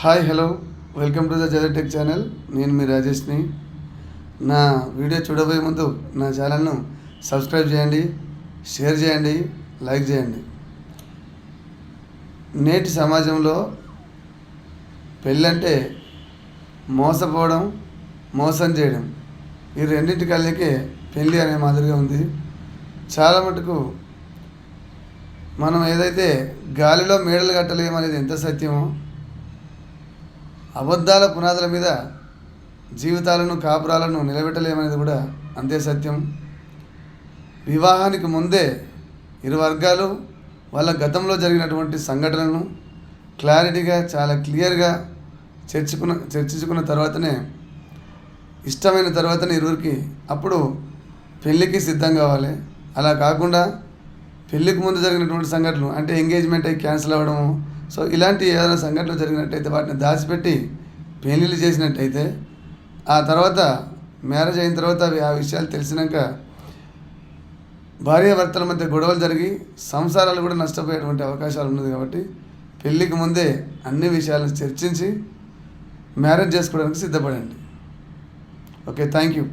Hi hello. Welcome to the జదటెక్ channel. నేను మీ రాజేష్ని. నా వీడియో చూడబోయే ముందు నా ఛానల్ను సబ్స్క్రైబ్ చేయండి షేర్ చేయండి లైక్ చేయండి. నేటి సమాజంలో పెళ్ళంటే మోసపోవడం మోసం చేయడం ఈ రెండింటి కలిగే పెళ్ళి అనే మాదిరిగా ఉంది. చాలా మటుకు మనం ఏదైతే గాలిలో మేడలు కట్టలేమనేది ఎంత సత్యమో అబద్ధాల పునాదుల మీద జీవితాలను కాపురాలను నిలబెట్టలేమనేది కూడా అంతే సత్యం. వివాహానికి ముందే ఇరు వర్గాలు వాళ్ళ గతంలో జరిగినటువంటి సంఘటనలను క్లారిటీగా చాలా క్లియర్గా చర్చుకున్న చర్చించుకున్న తర్వాతనే ఇష్టమైన తర్వాతనే ఇరువురికి అప్పుడు పెళ్ళికి సిద్ధం కావాలి. అలా కాకుండా పెళ్ళికి ముందు జరిగినటువంటి సంఘటనలు అంటే ఎంగేజ్మెంట్ అయ్యి క్యాన్సిల్ అవ్వడము సో ఇలాంటి ఏదైనా సంఘటనలు జరిగినట్టయితే వాటిని దాచిపెట్టి పెళ్ళిళ్ళు చేసినట్టయితే ఆ తర్వాత మ్యారేజ్ అయిన తర్వాత అవి ఆ విషయాలు తెలిసినాక భార్యాభర్తల మధ్య గొడవలు జరిగి సంసారాలు కూడా నష్టపోయేటువంటి అవకాశాలు ఉన్నది కాబట్టి పెళ్ళికి ముందే అన్ని విషయాలను చర్చించి మ్యారేజ్ చేసుకోవడానికి సిద్ధపడండి. Okay thank you